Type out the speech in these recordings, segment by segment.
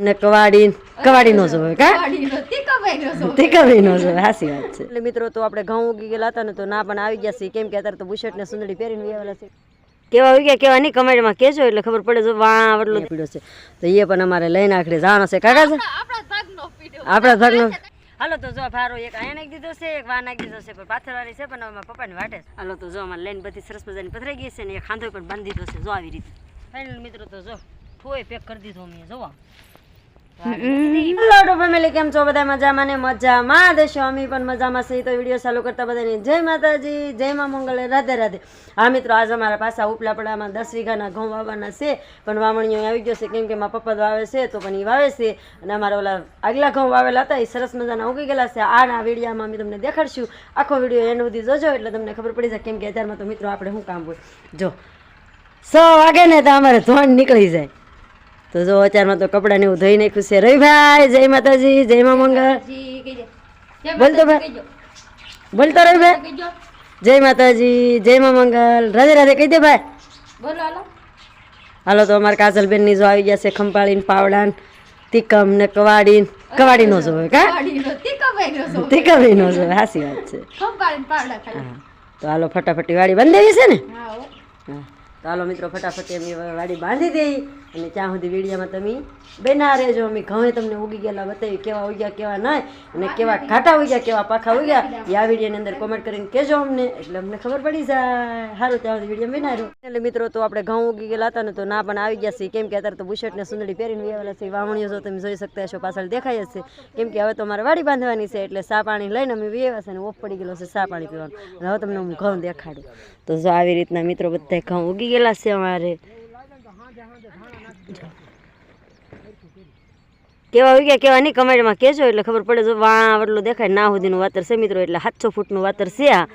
ને કવાડી કવાડી નો જોવે કા? તે ગયો નો જોવે. હાસી વાત છે. એટલે મિત્રો તો આપણે ઘઉં ઉગી ગયેલા હતા ને તો ના પણ આવી ગયા છે કેમ કે અત્યારે તો બુશર્ટ ને સુંદડી પહેરીને આવેલા છે કેવા ઉગ્યા કેવા નહીં કમેન્ટમાં કહેજો એટલે ખબર પડે જો વાં વડલો પીડો છે. તો એ પણ અમારે લઈને આખરે જવાનો છે. કાકા છે? આપણા ભાગનો હાલો તો જો ભારો એક અહીંયા નાખી દીધો છે એક વા નાખી દીધો છે. પણ પાથરવાની છે પણ અમારા પપ્પાને વાટે છે. હાલો તો જો અમારે લઈને બધી સરસ મજાની પથરાઈ ગઈ છે ને એ ખાંધો પણ બાંધી દીધો છે જો આવી રીતે. ફાઇનલ મિત્રો તો જો ઠોય પેક કરી દીધો મેં જોવા. હેલો ફેમિલી કેમ છો? બધા મજામાં ને મજામાં દેશો અમે પણ મજામાં તો વીડિયો ચાલુ કરતા બધાને જય માતાજી જય મા મંગલે રાધે રાધે. હા મિત્રો આજ અમારા પાછા ઉપલા પડામાં દસ વીઘાના ઘઉં વાવવાના છે. પણ વાવણીઓ આવી ગયો છે. કેમ કે મારા પપ્પા વાવે છે તો પણ એ વાવે છે. અને અમારા ઓલા આગલા ઘઉં વાવેલા હતા એ સરસ મજાના ઉગી ગયેલા છે. આના વિડીયામાં અમે તમને દેખાડશું. આખો વીડિયો એન્ડ સુધી જોજો એટલે તમને ખબર પડી જાય. કેમ કે અત્યારમાં તો મિત્રો આપણે શું કામ હોય? જો સો વાગે ને તો અમારે ધોણ નીકળી જાય. તો જો અત્યારમાં તો કપડાને એવું ધોઈ નાખ્યું છે. રવિભાઈ જય માતાજી જય મા મંગળ. જી કહીજે. જય બોલ તો માતાજી ભાઈ. બોલતો રવિભાઈ ભાઈ જય માતાજી જય મા મંગળ. રાધે રાધે કહી દે ભાઈ. બોલો હાલો. હાલો તો કાજલબેન કાજલબેનની જો આવી ગયા છે ખંપાળીને પાવડાને તિકમ ને કવાડીને. કવાડી નો જોવે કા? તિકમ નો જોવે હાસી વાત છે. તો હાલો ફટાફટી વાડી બંધ છે ને? હા. તો હાલો મિત્રો, ફટાફટ અમે વાડી બાંધી દઈ અને ત્યાં સુધી વીડિયામાં તમે બેના રહેજો. અમે ઘઉં તમને ઉગી ગયેલા બતાવી કેવા ઉગ્યા, કેવા નહીં અને કેવા ઘાટા ઉગ્યા, કેવા પાખા ઉગ્યા. એ આ વિડીયોની અંદર કોમેન્ટ કરીને કહેજો અમને, એટલે અમને ખબર પડી જાય. સારું ત્યાં સુધી વીડિયો બેના રહ્યો એટલે મિત્રો, તો આપણે ઘઉં ઉગી ગયેલા હતા ને તો ના પણ આવી ગયા છે કેમ કે અત્યારે તો બુશર્ટ ને સુંદડી પહેરીને વેવાલા છે વાવણીઓ જો તમે જોઈ શકતા હશો, પાછળ દેખાય છે. કેમ કે હવે તો મારે વાડી બાંધવાની છે, એટલે સા પાણી લઈને અમે વેવા છે ને ઓફ પડી ગયેલો છે સા પાણી પીવાનું. અને હવે તમને હું ઘઉં દેખાડું. તો જો આવી રીતના મિત્રો બધા ઘઉં ઉગી ગયેલા છે અમારે કેવા ઉગ્યા કેવા નહીં કમેન્ટમાં કહેજો એટલે ખબર પડે જો વાં વડલું દેખાય ના સુધીનું વાતર છે મિત્રો એટલે સાતસો ફૂટનું વાતર છે આ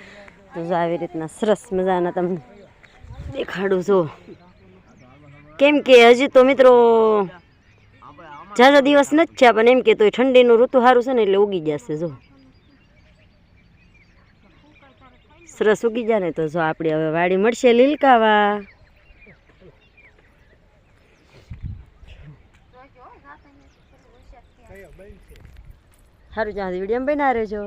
તો આવી રીતના સરસ મજાના તમને દેખાડું જો કેમ કે હજી તો મિત્રો ઝાઝા દિવસ નથી થયા પણ એમ કે તો ઠંડીનું ઋતુ સારું છે ને એટલે ઉગી જશે જો સરસ ઉગી જાય ને તો જો આપણે હવે વાડી મળશે લીલકાવા સારું ત્યાં વીડિયો બના રહેજો.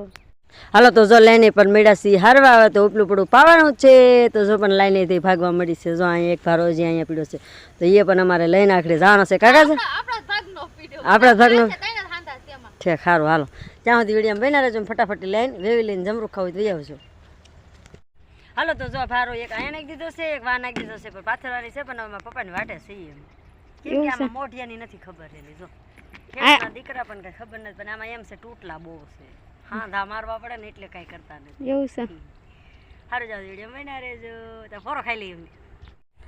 હાલો તો જો લાઈને પણ મેળાસી હારવા આવે તો ઉપલું પડું પાવાનું છે. તો જો પણ લાઈનેથી ભાગવા મળી છે. જો અહીંયા એક ભારો જે અહીંયા પીડ્યો છે. તો એ પણ અમારે લઈને આખરે જાણો છે. કાકા છે? આપણા ભાગનો ઠીક સારું હાલો. ત્યાં સુધી વીડિયો બના રહેજો ફટાફટ લઈને વેવી લઈને જમરૂ ખાવું તો આવજો. હાલો તો જો ભારો એક અહીંયા નાખી દીધો છે એક વા નાખી દીધો છે. પણ પાથરવાની છે પણ હવે પપ્પાને વાટે છે એમ. કેમ કે આમાં મોઢિયાની નથી ખબર એની જો. દીકરા પણ કઈ ખબર નથી પણ આમાં એમ છે તૂટલા બહુ છે. હા ધા મારવા પડે ને એટલે કઈ કરતા નથી. એવું છે. સારું જાવ વીડિયો મહિના રેજો તો ફોરો ખાઈ લઈએ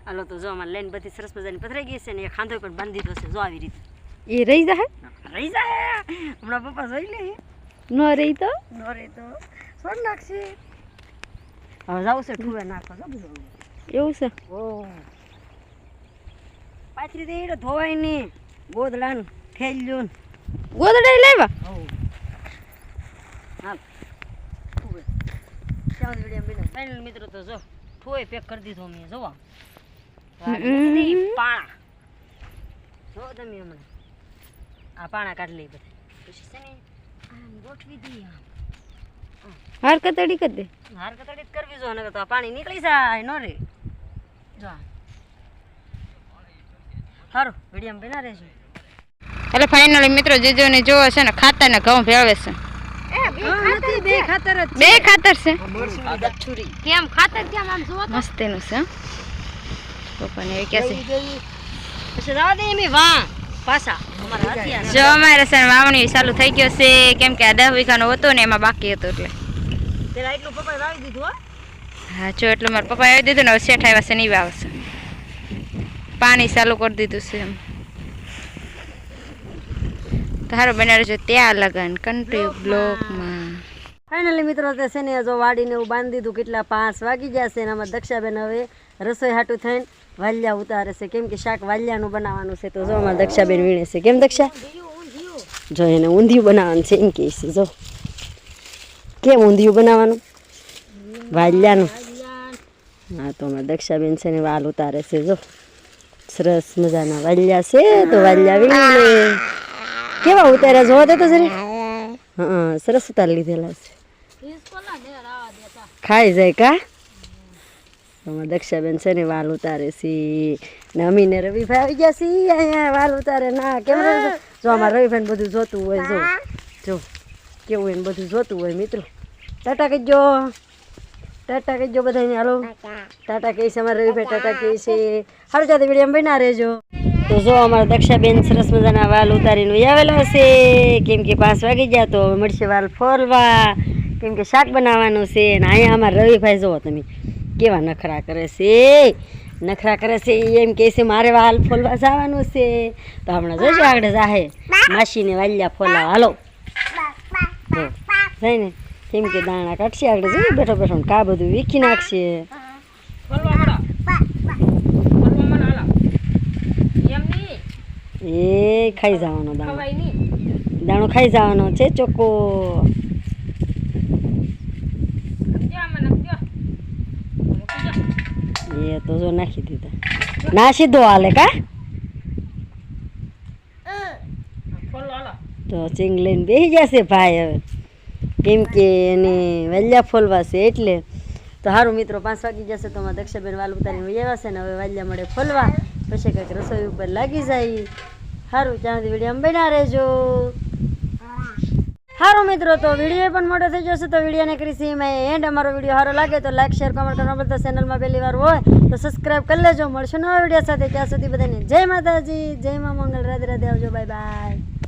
હાલો તો જો અમારે લઈને બધી સરસ મજાની પથરાઈ ગઈ છે ને એ ખાંધો પણ બાંધી દીધો છે જો આવી રીતે. એ રહી જાય રહી જાય હમણાં પપ્પા જોઈ લે. ન રહી તો? નોરે તો? સોન નાખશે. હવે જાવ છે ઠુવે નાખો જો બધું. એવું છે. ઓ. પાછરી દે ધોવાય નહીં ગોદલાન ખેલ્યું ગોદડા બન્યો ફાઇનલ મિત્રો તો જો ઠુવે પેક કરી દીધો મેં જોવા પાણા જો તમે હમણાં આ પાણા કાઢી લઈ બધા પછી છે ને આમ ગોઠવી દઈએ આમ હાર કતડી કરી દે હાર કતડી જ કરવી જો નકર તો આ પાણી નીકળી જાય નો રે જો હારું વીડિયો બના રહેજો એટલે ફાઇનલી મિત્રો જીજો ને જોવો છે ને ખાતર ને ઘઉં ભેળવે છે. બે ખાતર બે ખાતર છે. કેમ? ખાતર કેમ? આમ જોવો તો? મસ્તીનું છે હં. પપ્પાને એવી છે. વાં જો અમારે છે ને વાવણી ચાલુ થઈ ગયો છે. કેમ કે આ દસ વીઘાનો હતો ને એમાં બાકી હતો એટલે. પેલા એટલું પપ્પાએ વાવી દીધું હો. હા જો એટલું મારા પપ્પા આવી દીધું ને હવે શેઠ આવ્યા છે નહીં વાવશે. પાણી ચાલુ કરી દીધું છે એમ. તારો બનાવે છે ત્યાં લગન કન્ટ્રી બ્લોકમાં ફાઇનલી મિત્રો તે છે ને જો વાડીને એવું બાંધી દીધું કેટલા પાંચ વાગી ગયા છે એનામાં દક્ષાબેન હવે રસોઈ હાટું થઈને વાલ્યા ઉતારે છે. કેમ કે શાક વાલ્યાનું બનાવવાનું છે તો જો અમારે દક્ષાબેન વીણે છે. કેમ દક્ષા? જો એને ઊંધિયું બનાવવાનું છે એમ કહે છે જો. કેમ ઊંધિયું બનાવવાનું? વાલ્યાનું. હા તો અમારે દક્ષાબેન છે ને વાલ ઉતારે છે જો. સરસ મજાના વાલ્યા છે તો વાલ્યા વીણી કેવા ઉતાર્યા જોવા દે તો જરી હા સરસ ઉતાર લીધેલા છે. ખાઈ જાય કા? દક્ષાબેન છે ને વાલ ઉતારે છે. ને અમીને રવિભાઈ આવી ગયા સી અહીંયા વાલ ઉતારે. ના કેમ જો અમારે રવિભાઈ બધું જોતું હોય જો. જો કેવું એને બધું જોતું હોય મિત્રો. ટાટા કહેજો ટાટા કહેજો બધાને. હાલો. ટાટા. કહે છે અમારે રવિભાઈ ટાટા. કહે છે. સારું જાતે વીડિયો બના રહેજો. તો જો અમારા દક્ષાબેન સરસ મજાના વાલ ઉતારીને આવેલા હશે કેમ કે પાંચ વાગી ગયા તો હવે મળશે વાલ ફોરવા કેમ કે શાક બનાવવાનું છે અને અહીંયા અમારા રવિભાઈ જુઓ તમે, કેવા નખરા કરે છે. નખરા કરે છે એમ કહે છે, મારે વાલ ફોલવા જવાનું છે. તો હમણાં જોજો આગળ જાહે. માસીને વાલ્યા ફોલા હાલો. જઈને. કેમ કે દાણા કાઢશે આગળ. જોઈએ બેઠો બેઠો કા બધું વીખી નાખશે. એ ખાઈ જવાનો દાણો. દાણો ખાઈ જવાનો છે ચોખ્ખો. એ તો જો નાખી દીધા. ના સીધો હાલે કા? તો ચીંગ લઈને બેસી જશે ભાઈ હવે. કેમ કે એને વાલ્યા ફોલવા છે એટલે. તો સારું મિત્રો પાંચ વાગી જશે તો અમારા દક્ષાબેન વાલ ઉતારીને વહી છે ને હવે વાલ્યા મળે ફોલવા. પછી કંઈક રસોઈ ઉપર લાગી જાય. સારું ત્યાં સુધી વીડિયો બન્યા રહેજો. સારું મિત્રો, તો વીડિયો પણ મોટો થઈ જશે, તો વિડીયોને કરી છે મેં એન્ડ અમારો વીડિયો સારો લાગે તો લાઈક શેર કમેન્ટ કરવા બધા ચેનલમાં પહેલી વાર હોય, તો સબસ્ક્રાઈબ કરી લેજો. મળશે નવા વીડિયો સાથે. ત્યાં સુધી બધાને જય માતાજી, જય મા મંગલ. રાધે રાધે આવજો. Bye bye